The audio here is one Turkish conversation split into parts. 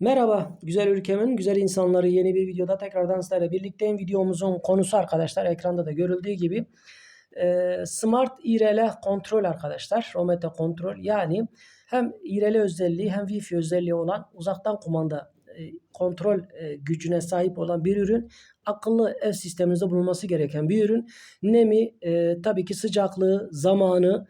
Merhaba güzel ülkemin güzel insanları yeni bir videoda tekrardan sizlerle birlikteyim. Videomuzun konusu arkadaşlar ekranda da görüldüğü gibi e, Smart IRL kontrol arkadaşlar. Romete kontrol yani hem IRL özelliği hem Wi-Fi özelliği olan uzaktan kumanda e, kontrol e, gücüne sahip olan bir ürün. Akıllı ev sisteminizde bulunması gereken bir ürün. Nemi e, tabii ki sıcaklığı, zamanı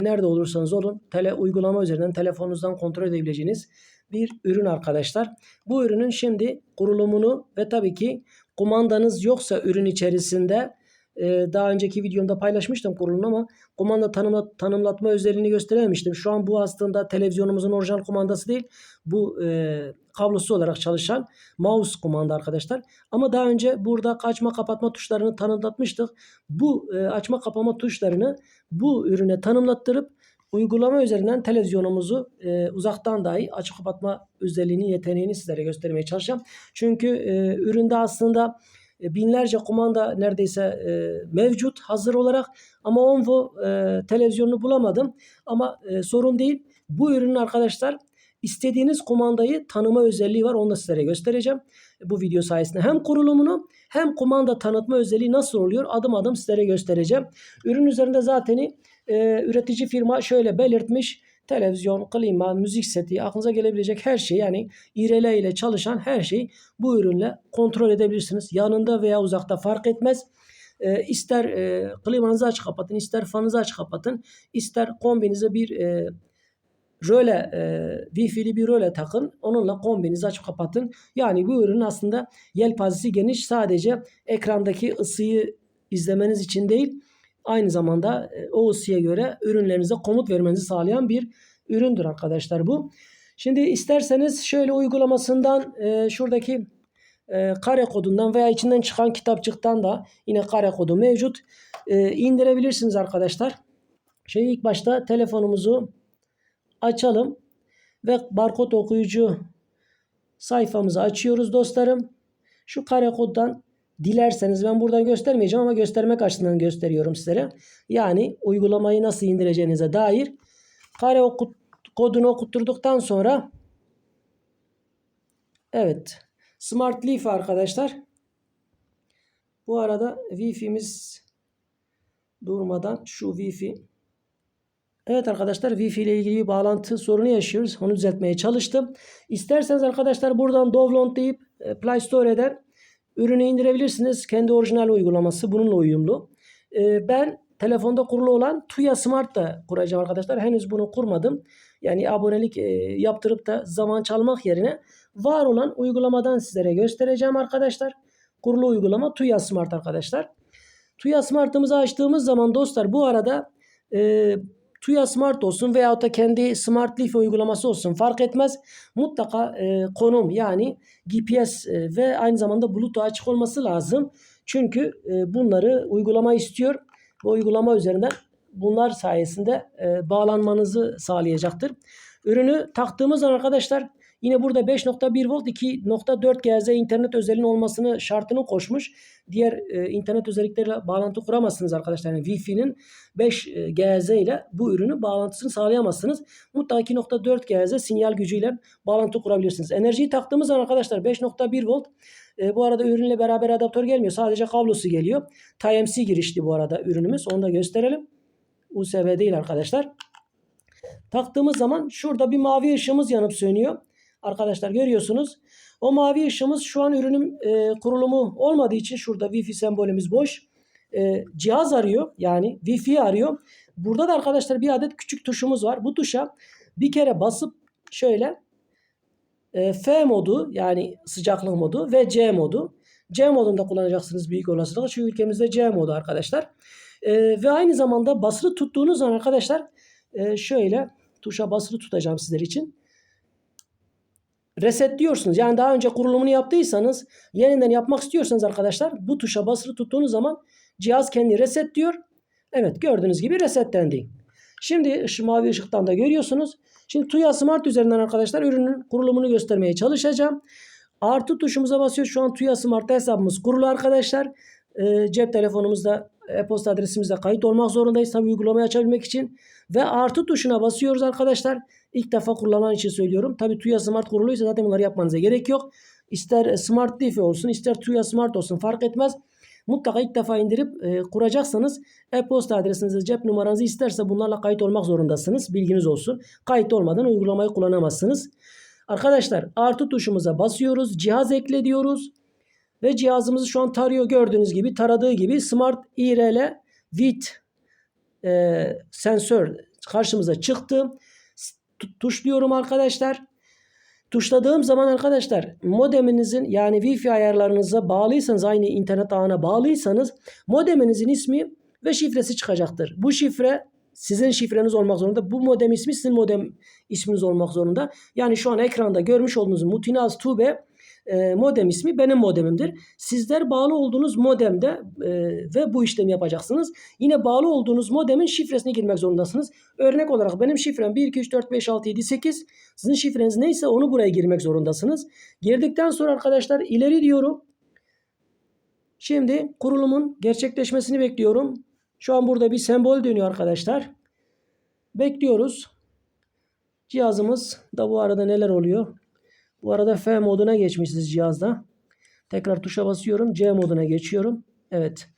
nerede olursanız olun tele uygulama üzerinden telefonunuzdan kontrol edebileceğiniz bir ürün arkadaşlar. Bu ürünün şimdi kurulumunu ve tabii ki kumandanız yoksa ürün içerisinde e, daha önceki videomda paylaşmıştım kurulumunu ama kumanda tanımla, tanımlatma özelliğini gösterememiştim. Şu an bu aslında televizyonumuzun orijinal kumandası değil. Bu e, kablosu olarak çalışan mouse kumanda arkadaşlar. Ama daha önce burada açma kapatma tuşlarını tanımlatmıştık. Bu e, açma kapama tuşlarını bu ürüne tanımlattırıp uygulama üzerinden televizyonumuzu e, uzaktan dahi açıp kapatma özelliğini, yeteneğini sizlere göstermeye çalışacağım. Çünkü e, üründe aslında e, binlerce kumanda neredeyse e, mevcut hazır olarak ama Onvo e, televizyonunu bulamadım. Ama e, sorun değil. Bu ürünün arkadaşlar istediğiniz kumandayı tanıma özelliği var. Onu da sizlere göstereceğim. Bu video sayesinde hem kurulumunu hem kumanda tanıtma özelliği nasıl oluyor adım adım sizlere göstereceğim. Ürün üzerinde zaten e, üretici firma şöyle belirtmiş. Televizyon, klima, müzik seti, aklınıza gelebilecek her şey yani İRL ile çalışan her şeyi bu ürünle kontrol edebilirsiniz. Yanında veya uzakta fark etmez. E, ister e, klimanızı aç kapatın, ister fanınızı aç kapatın, ister kombinize bir e, röle, e, Wi-Fi'li bir röle takın. Onunla kombinizi açıp kapatın. Yani bu ürün aslında yelpazesi geniş. Sadece ekrandaki ısıyı izlemeniz için değil, aynı zamanda e, o ısıya göre ürünlerinize komut vermenizi sağlayan bir üründür arkadaşlar bu. Şimdi isterseniz şöyle uygulamasından e, şuradaki e, kare kodundan veya içinden çıkan kitapçıktan da yine kare kodu mevcut. E, indirebilirsiniz arkadaşlar. Şey ilk başta telefonumuzu açalım ve barkod okuyucu sayfamızı açıyoruz dostlarım. Şu kare koddan dilerseniz ben buradan göstermeyeceğim ama göstermek açısından gösteriyorum sizlere. Yani uygulamayı nasıl indireceğinize dair kare okut, kodunu okutturduktan sonra evet Smart Leaf arkadaşlar bu arada Wi-Fi'miz durmadan şu Wi-Fi Evet arkadaşlar Wi-Fi ile ilgili bağlantı sorunu yaşıyoruz. Onu düzeltmeye çalıştım. İsterseniz arkadaşlar buradan download deyip e, Play Store'den ürünü indirebilirsiniz. Kendi orijinal uygulaması bununla uyumlu. E, ben telefonda kurulu olan Tuya Smart da kuracağım arkadaşlar. Henüz bunu kurmadım. Yani abonelik e, yaptırıp da zaman çalmak yerine var olan uygulamadan sizlere göstereceğim arkadaşlar. Kurulu uygulama Tuya Smart arkadaşlar. Tuya Smart'ımızı açtığımız zaman dostlar bu arada e, Tuya Smart olsun veyahut da kendi Smart Leaf uygulaması olsun fark etmez. Mutlaka e, konum yani GPS e, ve aynı zamanda Bluetooth açık olması lazım. Çünkü e, bunları uygulama istiyor. Bu uygulama üzerinden bunlar sayesinde e, bağlanmanızı sağlayacaktır. Ürünü taktığımız zaman arkadaşlar Yine burada 5.1 volt 2.4 GHz internet özelliğinin olmasını şartını koşmuş. Diğer e, internet özellikleriyle bağlantı kuramazsınız arkadaşlar. Yani Wi-Fi'nin 5 e, GHz ile bu ürünü bağlantısını sağlayamazsınız. Mutlaka 2.4 GHz sinyal gücüyle bağlantı kurabilirsiniz. Enerjiyi taktığımız zaman arkadaşlar 5.1 volt e, bu arada ürünle beraber adaptör gelmiyor. Sadece kablosu geliyor. Type-C girişli bu arada ürünümüz. Onu da gösterelim. USB değil arkadaşlar. Taktığımız zaman şurada bir mavi ışığımız yanıp sönüyor. Arkadaşlar görüyorsunuz. O mavi ışığımız şu an ürünün e, kurulumu olmadığı için şurada Wi-Fi sembolümüz boş. E, cihaz arıyor yani Wi-Fi arıyor. Burada da arkadaşlar bir adet küçük tuşumuz var. Bu tuşa bir kere basıp şöyle e, F modu yani sıcaklık modu ve C modu. C modunda kullanacaksınız büyük olasılıkla. Çünkü ülkemizde C modu arkadaşlar. E, ve aynı zamanda basılı tuttuğunuz zaman arkadaşlar e, şöyle tuşa basılı tutacağım sizler için resetliyorsunuz. Yani daha önce kurulumunu yaptıysanız yeniden yapmak istiyorsanız arkadaşlar bu tuşa basılı tuttuğunuz zaman cihaz kendi resetliyor. Evet gördüğünüz gibi resetlendi. Şimdi şu mavi ışıktan da görüyorsunuz. Şimdi Tuya Smart üzerinden arkadaşlar ürünün kurulumunu göstermeye çalışacağım. Artı tuşumuza basıyor. Şu an Tuya Smart'ta hesabımız kurulu arkadaşlar. E, cep telefonumuzda e-posta adresimizde kayıt olmak zorundayız tabi uygulamayı açabilmek için. Ve artı tuşuna basıyoruz arkadaşlar. İlk defa kullanan için söylüyorum. Tabi TUYA Smart kuruluysa zaten bunları yapmanıza gerek yok. İster e, Smart Diffie olsun ister TUYA Smart olsun fark etmez. Mutlaka ilk defa indirip e, kuracaksanız e-posta adresinizi, cep numaranızı isterse bunlarla kayıt olmak zorundasınız. Bilginiz olsun. Kayıt olmadan uygulamayı kullanamazsınız. Arkadaşlar artı tuşumuza basıyoruz. Cihaz ekle diyoruz. Ve cihazımızı şu an tarıyor gördüğünüz gibi taradığı gibi Smart IRL with e, sensör karşımıza çıktı. Tu- Tuşluyorum arkadaşlar. Tuşladığım zaman arkadaşlar modeminizin yani Wi-Fi ayarlarınıza bağlıysanız aynı internet ağına bağlıysanız modeminizin ismi ve şifresi çıkacaktır. Bu şifre sizin şifreniz olmak zorunda. Bu modem ismi sizin modem isminiz olmak zorunda. Yani şu an ekranda görmüş olduğunuz Mutinaz Tube e, modem ismi benim modemimdir. Sizler bağlı olduğunuz modemde e, ve bu işlemi yapacaksınız. Yine bağlı olduğunuz modemin şifresine girmek zorundasınız. Örnek olarak benim şifrem 1, 2, 3, 4, 5, 6, 7, 8. Sizin şifreniz neyse onu buraya girmek zorundasınız. Girdikten sonra arkadaşlar ileri diyorum. Şimdi kurulumun gerçekleşmesini bekliyorum. Şu an burada bir sembol dönüyor arkadaşlar. Bekliyoruz. Cihazımız da bu arada neler oluyor? Bu arada F moduna geçmişiz cihazda. Tekrar tuşa basıyorum. C moduna geçiyorum. Evet.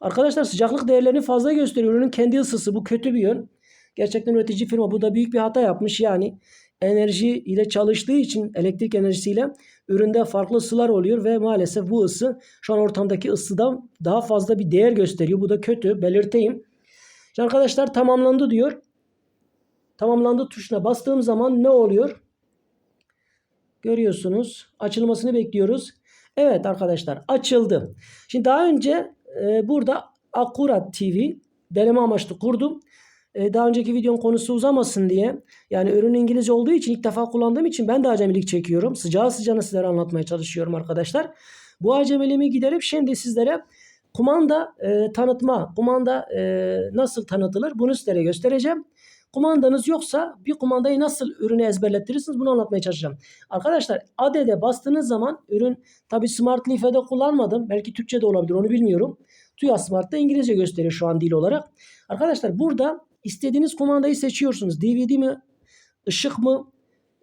Arkadaşlar sıcaklık değerlerini fazla gösteriyor. Ürünün kendi ısısı. Bu kötü bir yön. Gerçekten üretici firma bu da büyük bir hata yapmış. Yani enerji ile çalıştığı için elektrik enerjisiyle üründe farklı ısılar oluyor ve maalesef bu ısı şu an ortamdaki ısıdan daha fazla bir değer gösteriyor. Bu da kötü. Belirteyim. Şimdi arkadaşlar tamamlandı diyor. Tamamlandı tuşuna bastığım zaman ne oluyor? Görüyorsunuz. Açılmasını bekliyoruz. Evet arkadaşlar açıldı. Şimdi daha önce e, burada Akurat TV deneme amaçlı kurdum. E, daha önceki videonun konusu uzamasın diye. Yani ürün İngilizce olduğu için ilk defa kullandığım için ben de acemilik çekiyorum. Sıcağı sıcağına sizlere anlatmaya çalışıyorum arkadaşlar. Bu acemiliğimi giderip şimdi sizlere kumanda e, tanıtma, kumanda e, nasıl tanıtılır bunu sizlere göstereceğim. Kumandanız yoksa bir kumandayı nasıl ürünü ezberlettirirsiniz bunu anlatmaya çalışacağım. Arkadaşlar AD'de bastığınız zaman ürün tabi Smart Leaf'e kullanmadım. Belki Türkçe de olabilir onu bilmiyorum. TÜYA Smart'ta İngilizce gösteriyor şu an dil olarak. Arkadaşlar burada istediğiniz kumandayı seçiyorsunuz. DVD mi, ışık mı,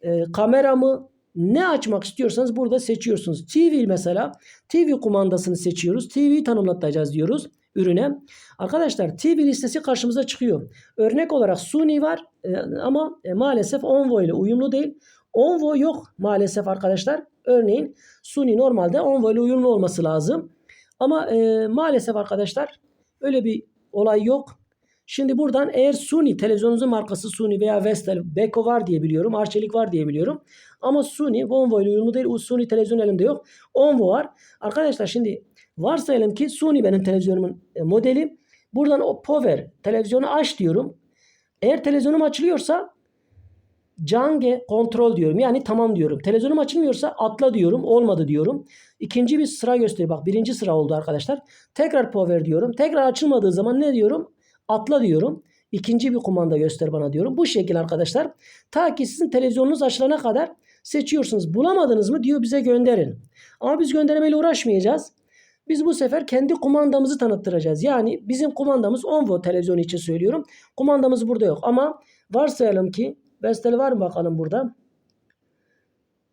e, kamera mı, ne açmak istiyorsanız burada seçiyorsunuz. TV mesela TV kumandasını seçiyoruz. TV'yi tanımlatacağız diyoruz ürüne. Arkadaşlar TV listesi karşımıza çıkıyor. Örnek olarak Sony var e, ama e, maalesef Onvo ile uyumlu değil. Onvo yok maalesef arkadaşlar. Örneğin Sony normalde Onvo ile uyumlu olması lazım. Ama e, maalesef arkadaşlar öyle bir olay yok. Şimdi buradan eğer Sony televizyonunuzun markası Sony veya Vestel, Beko var diye biliyorum. Arçelik var diye biliyorum. Ama Sony Onvo ile uyumlu değil. Sony televizyon elimde yok. Onvo var. Arkadaşlar şimdi varsayalım ki Sony benim televizyonumun e, modeli. Buradan o power televizyonu aç diyorum. Eğer televizyonum açılıyorsa Cange kontrol diyorum. Yani tamam diyorum. Televizyonum açılmıyorsa atla diyorum. Olmadı diyorum. İkinci bir sıra gösteriyor. Bak birinci sıra oldu arkadaşlar. Tekrar power diyorum. Tekrar açılmadığı zaman ne diyorum? Atla diyorum. İkinci bir kumanda göster bana diyorum. Bu şekilde arkadaşlar. Ta ki sizin televizyonunuz açılana kadar seçiyorsunuz. Bulamadınız mı diyor bize gönderin. Ama biz göndermeyle uğraşmayacağız. Biz bu sefer kendi kumandamızı tanıttıracağız. Yani bizim kumandamız Onvo televizyonu için söylüyorum. Kumandamız burada yok. Ama varsayalım ki Vestel var mı bakalım burada?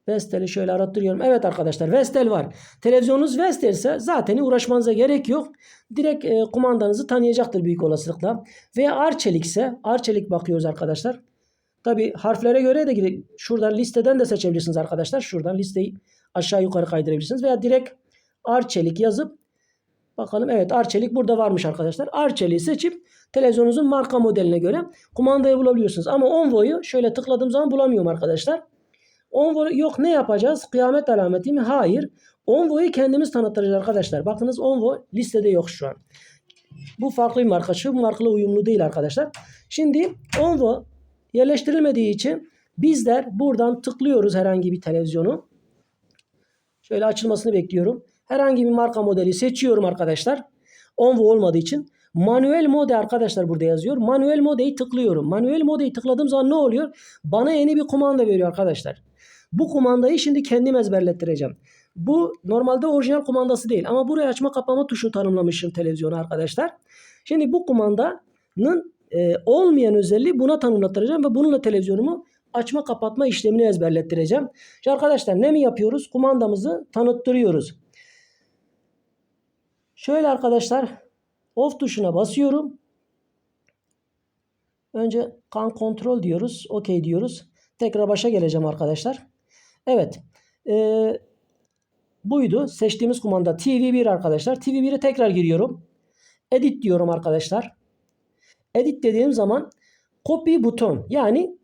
Vestel'i şöyle arattırıyorum. Evet arkadaşlar Vestel var. Televizyonunuz Vestel ise zaten uğraşmanıza gerek yok. Direkt e, kumandanızı tanıyacaktır büyük olasılıkla. Veya Arçelik ise Arçelik bakıyoruz arkadaşlar. Tabi harflere göre de şuradan listeden de seçebilirsiniz arkadaşlar. Şuradan listeyi aşağı yukarı kaydırabilirsiniz. Veya direkt Arçelik yazıp bakalım evet Arçelik burada varmış arkadaşlar. Arçelik'i seçip televizyonunuzun marka modeline göre kumandayı bulabiliyorsunuz. Ama Onvo'yu şöyle tıkladığım zaman bulamıyorum arkadaşlar. Onvo yok ne yapacağız? Kıyamet alameti mi? Hayır. Onvo'yu kendimiz tanıtacağız arkadaşlar. Bakınız Onvo listede yok şu an. Bu farklı bir marka. Şu markayla uyumlu değil arkadaşlar. Şimdi Onvo yerleştirilmediği için bizler buradan tıklıyoruz herhangi bir televizyonu. Şöyle açılmasını bekliyorum. Herhangi bir marka modeli seçiyorum arkadaşlar. Onvo olmadığı için. Manuel mode arkadaşlar burada yazıyor. Manuel modeyi tıklıyorum. Manuel modeyi tıkladığım zaman ne oluyor? Bana yeni bir kumanda veriyor arkadaşlar. Bu kumandayı şimdi kendim ezberlettireceğim. Bu normalde orijinal kumandası değil. Ama buraya açma kapama tuşu tanımlamışım televizyona arkadaşlar. Şimdi bu kumandanın e, olmayan özelliği buna tanımlattıracağım ve bununla televizyonumu açma kapatma işlemini ezberlettireceğim. Şimdi arkadaşlar ne mi yapıyoruz? Kumandamızı tanıttırıyoruz. Şöyle arkadaşlar off tuşuna basıyorum. Önce kan kontrol diyoruz. OK diyoruz. Tekrar başa geleceğim arkadaşlar. Evet. Ee, buydu. Seçtiğimiz kumanda TV1 arkadaşlar. TV1'e tekrar giriyorum. Edit diyorum arkadaşlar. Edit dediğim zaman copy buton yani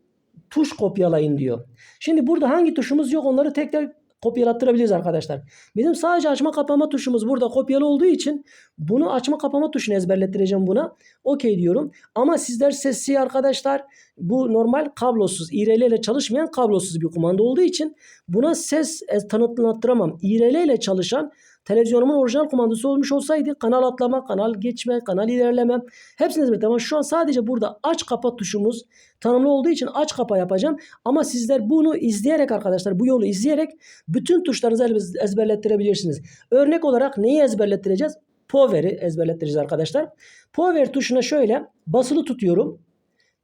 tuş kopyalayın diyor. Şimdi burada hangi tuşumuz yok onları tekrar kopyalattırabiliriz arkadaşlar. Bizim sadece açma kapama tuşumuz burada kopyalı olduğu için bunu açma kapama tuşunu ezberlettireceğim buna. Okey diyorum. Ama sizler sesli arkadaşlar bu normal kablosuz İRL ile çalışmayan kablosuz bir kumanda olduğu için buna ses e, tanıtlattıramam. İRL ile çalışan televizyonumun orijinal kumandası olmuş olsaydı kanal atlama, kanal geçme, kanal ilerleme hepsini ezberledim. Ama şu an sadece burada aç kapa tuşumuz tanımlı olduğu için aç kapa yapacağım. Ama sizler bunu izleyerek arkadaşlar bu yolu izleyerek bütün tuşlarınızı ez- ezberlettirebilirsiniz. Örnek olarak neyi ezberlettireceğiz? Power'i ezberlettireceğiz arkadaşlar. Power tuşuna şöyle basılı tutuyorum.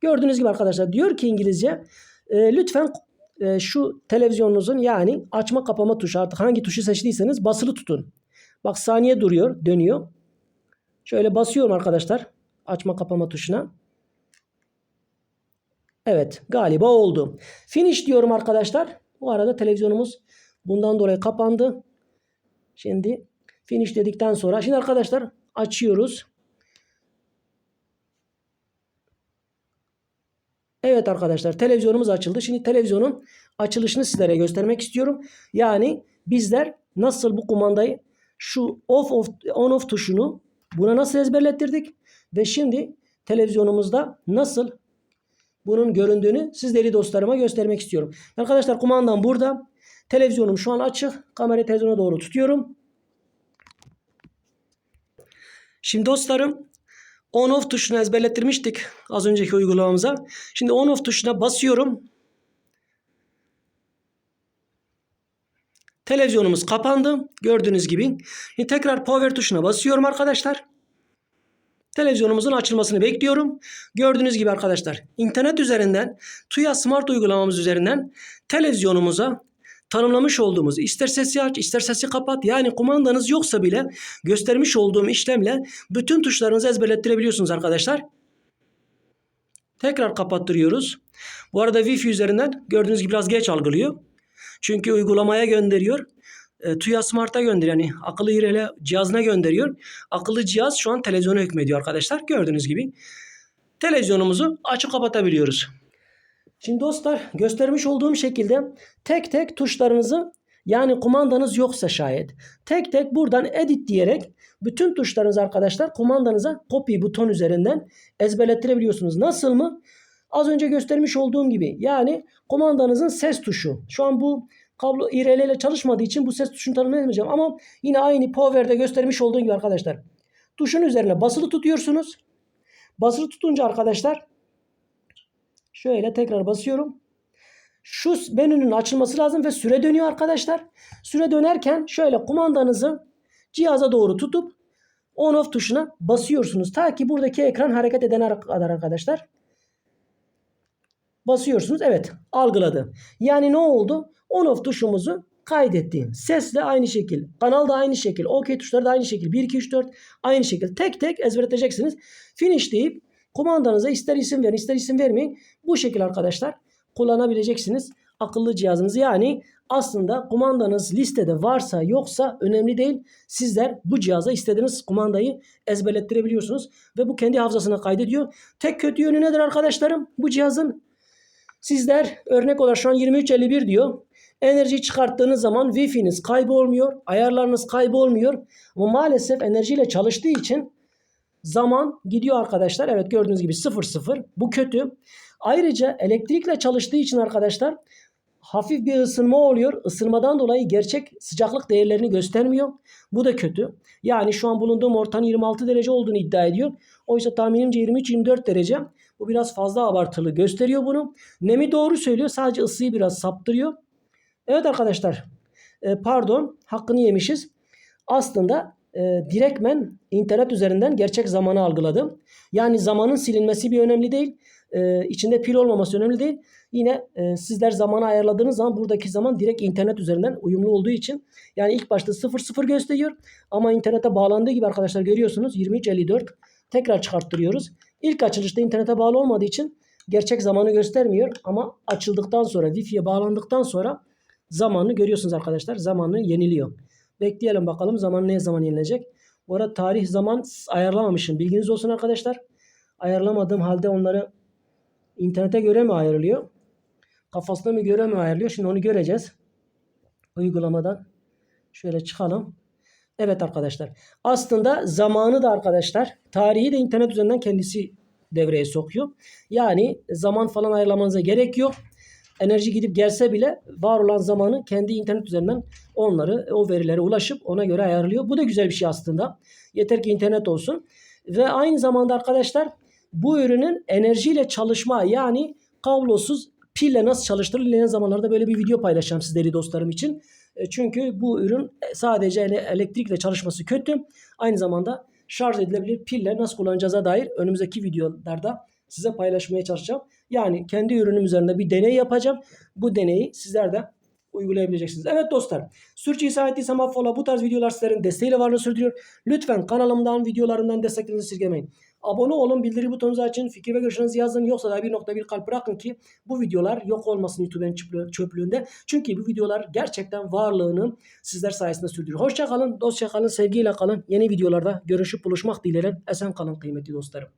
Gördüğünüz gibi arkadaşlar diyor ki İngilizce e, lütfen e, şu televizyonunuzun yani açma kapama tuşu artık hangi tuşu seçtiyseniz basılı tutun. Bak saniye duruyor dönüyor. Şöyle basıyorum arkadaşlar açma kapama tuşuna. Evet galiba oldu. Finish diyorum arkadaşlar. Bu arada televizyonumuz bundan dolayı kapandı. Şimdi finish dedikten sonra şimdi arkadaşlar açıyoruz. Evet arkadaşlar televizyonumuz açıldı. Şimdi televizyonun açılışını sizlere göstermek istiyorum. Yani bizler nasıl bu kumandayı şu off off on off tuşunu buna nasıl ezberlettirdik ve şimdi televizyonumuzda nasıl bunun göründüğünü sizleri dostlarıma göstermek istiyorum. Arkadaşlar kumandam burada. Televizyonum şu an açık. Kamerayı televizyona doğru tutuyorum. Şimdi dostlarım on off tuşunu ezberlettirmiştik az önceki uygulamamıza. Şimdi on off tuşuna basıyorum. Televizyonumuz kapandı. Gördüğünüz gibi. Şimdi tekrar power tuşuna basıyorum arkadaşlar. Televizyonumuzun açılmasını bekliyorum. Gördüğünüz gibi arkadaşlar internet üzerinden TUYA Smart uygulamamız üzerinden televizyonumuza tanımlamış olduğumuz ister sesi aç ister sesi kapat yani kumandanız yoksa bile göstermiş olduğum işlemle bütün tuşlarınızı ezberlettirebiliyorsunuz arkadaşlar. Tekrar kapattırıyoruz. Bu arada Wi-Fi üzerinden gördüğünüz gibi biraz geç algılıyor. Çünkü uygulamaya gönderiyor. E, TUYA Smart'a gönderiyor. Yani akıllı İRL cihazına gönderiyor. Akıllı cihaz şu an televizyona hükmediyor arkadaşlar. Gördüğünüz gibi. Televizyonumuzu açıp kapatabiliyoruz. Şimdi dostlar göstermiş olduğum şekilde tek tek tuşlarınızı yani kumandanız yoksa şayet tek tek buradan edit diyerek bütün tuşlarınızı arkadaşlar kumandanıza copy buton üzerinden ezberlettirebiliyorsunuz. Nasıl mı? Az önce göstermiş olduğum gibi yani kumandanızın ses tuşu. Şu an bu kablo IRL ile çalışmadığı için bu ses tuşunu tanımlayamayacağım ama yine aynı Power'de göstermiş olduğum gibi arkadaşlar. Tuşun üzerine basılı tutuyorsunuz. Basılı tutunca arkadaşlar şöyle tekrar basıyorum. Şu menünün açılması lazım ve süre dönüyor arkadaşlar. Süre dönerken şöyle kumandanızı cihaza doğru tutup on off tuşuna basıyorsunuz. Ta ki buradaki ekran hareket edene kadar arkadaşlar. Basıyorsunuz. Evet algıladı. Yani ne oldu? On off tuşumuzu kaydetti. Sesle aynı şekil. Kanal da aynı şekil. OK tuşları da aynı şekil. 1, 2, 3, 4 aynı şekil. Tek tek ezberleteceksiniz. Finish deyip kumandanıza ister isim verin ister isim vermeyin. Bu şekil arkadaşlar kullanabileceksiniz akıllı cihazınızı. Yani aslında kumandanız listede varsa yoksa önemli değil. Sizler bu cihaza istediğiniz kumandayı ezberlettirebiliyorsunuz. Ve bu kendi hafızasına kaydediyor. Tek kötü yönü nedir arkadaşlarım? Bu cihazın sizler örnek olarak şu an 2351 diyor. Enerji çıkarttığınız zaman Wi-Fi'niz kaybolmuyor. Ayarlarınız kaybolmuyor. Ama maalesef enerjiyle çalıştığı için zaman gidiyor arkadaşlar. Evet gördüğünüz gibi 0-0. Bu kötü. Ayrıca elektrikle çalıştığı için arkadaşlar hafif bir ısınma oluyor. Isınmadan dolayı gerçek sıcaklık değerlerini göstermiyor. Bu da kötü. Yani şu an bulunduğum ortam 26 derece olduğunu iddia ediyor. Oysa tahminimce 23-24 derece. Bu biraz fazla abartılı gösteriyor bunu. Nemi doğru söylüyor. Sadece ısıyı biraz saptırıyor. Evet arkadaşlar. E, pardon. Hakkını yemişiz. Aslında e, direktmen internet üzerinden gerçek zamanı algıladım. Yani zamanın silinmesi bir önemli değil. E, içinde pil olmaması önemli değil. Yine e, sizler zamanı ayarladığınız zaman buradaki zaman direkt internet üzerinden uyumlu olduğu için yani ilk başta 00 gösteriyor ama internete bağlandığı gibi arkadaşlar görüyorsunuz 23.54 tekrar çıkarttırıyoruz. İlk açılışta internete bağlı olmadığı için gerçek zamanı göstermiyor ama açıldıktan sonra Wi-Fi'ye bağlandıktan sonra zamanını görüyorsunuz arkadaşlar. Zamanı yeniliyor. Bekleyelim bakalım zaman ne zaman yenilecek. Bu arada tarih zaman ayarlamamışım. Bilginiz olsun arkadaşlar. Ayarlamadığım halde onları internete göre mi ayarlıyor? Kafasına mı göre mi ayarlıyor? Şimdi onu göreceğiz. Uygulamadan şöyle çıkalım. Evet arkadaşlar. Aslında zamanı da arkadaşlar tarihi de internet üzerinden kendisi devreye sokuyor. Yani zaman falan ayarlamanıza gerek yok. Enerji gidip gelse bile var olan zamanı kendi internet üzerinden onları o verilere ulaşıp ona göre ayarlıyor. Bu da güzel bir şey aslında. Yeter ki internet olsun. Ve aynı zamanda arkadaşlar bu ürünün enerjiyle çalışma yani kablosuz pille nasıl çalıştırılır ilerleyen zamanlarda böyle bir video paylaşacağım sizleri dostlarım için. E, Çünkü bu ürün sadece ele- elektrikle çalışması kötü. Aynı zamanda şarj edilebilir pille nasıl kullanacağıza dair önümüzdeki videolarda size paylaşmaya çalışacağım. Yani kendi ürünüm üzerinde bir deney yapacağım. Bu deneyi sizler de uygulayabileceksiniz. Evet dostlar. Sürçülisan ettiysem affola. Bu tarz videolar sizlerin desteğiyle varlığını sürdürüyor. Lütfen kanalımdan, videolarımdan desteklerinizi esirgemeyin. Abone olun, bildiri butonunuzu açın, fikir ve görüşlerinizi yazın. Yoksa da bir nokta bir kalp bırakın ki bu videolar yok olmasın YouTube'un çöplüğü- çöplüğünde. Çünkü bu videolar gerçekten varlığını sizler sayesinde sürdürüyor. Hoşça kalın, dostça kalın, sevgiyle kalın. Yeni videolarda görüşüp buluşmak dileğiyle. Esen kalın kıymetli dostlarım.